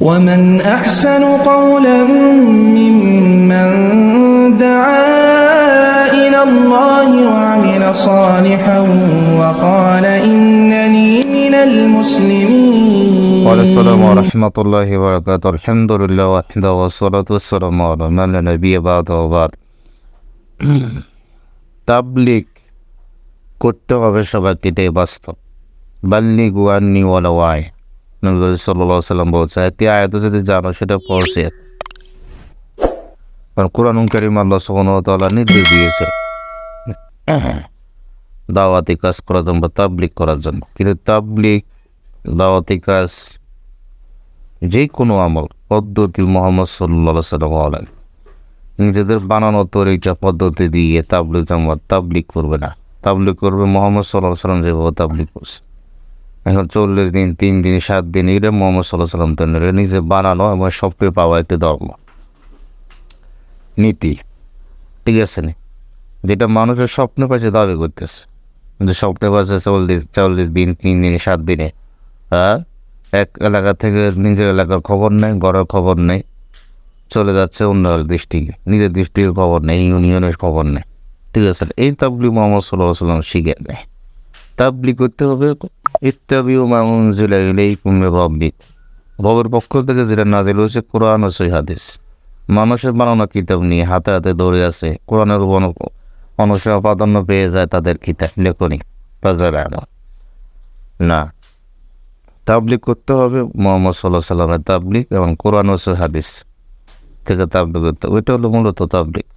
ومن أحسن قولا ممن دعا إلى الله وعمل صالحا وقال إنني من المسلمين والسلام ورحمة الله وبركاته الحمد لله وحده والصلاة والسلام على من لا نبي بعد وبعد তাবলিক করতে হবে সবাইকে এটাই বাস্তব বাল্লি গুয়ান্নি ওয়ালা ওয়াই নবী সাল্লাম বলছে একটি যদি জানো, সেটা পড়ছে কোরআন করিম আল্লাহ নির্দেশ দিয়েছে দাওয়াতি কাজ করার জন্য বা তাবলিক করার জন্য। কিন্তু তাবলিক দাওয়াতি কাজ যে কোনো আমল, পদ্ধতি মোহাম্মদ সাল্লা সাল্লাম আলাই নিজেদের বানানো তরিকা, পদ্ধতি দিয়ে তাবলিক জামাত তাবলিক করবে না। তাবলিক করবে মোহাম্মদ সাল্লাহ সাল্লাম যেভাবে তাবলিক করছে। এখন চল্লিশ দিন তিন দিন সাত দিন এটা মোহাম্মদ সাল্লাহ সাল্লাম তো নয়, নিজে বানানো এবং সবকে পাওয়া একটি ধর্ম। নীতি। ঠিক আছে নি? যেটা মানুষের স্বপ্ন পাশে দাবি করতেছে। কিন্তু স্বপ্নে পাশে চল্লিশ চল্লিশ দিন তিন দিন সাত দিনে হ্যাঁ? এক এলাকা থেকে নিজের এলাকার খবর নেই ঘরের খবর নেই। চলে যাচ্ছে অন্য দৃষ্টিকে নিজের ডিস্ট্রিক্টের খবর নেই ইউনিয়নের খবর নেই। ঠিক আছে এই তাবলি মোহাম্মদ সাল্লাহ সাল্লাম শিখে নেয়। তাবলি করতে হবে ইত্যাবিও মামুন জিলা এই কুমে রব্বি। রবের পক্ষ থেকে যেটা না দিল হচ্ছে কোরআন ও সই হাদিস। মানুষের বানানো কিতাব নিয়ে হাতে হাতে দৌড়ে আছে কোরআনের উপর অনুসরণ প্রাধান্য পেয়ে যায় তাদের কিতাব লেখনি না তাবলিক করতে হবে মোহাম্মদ সাল্লাহ সাল্লামের তাবলিক এবং কোরআন ও হাদিস থেকে তাবলিক করতে ওইটা হলো মূলত তাবলিক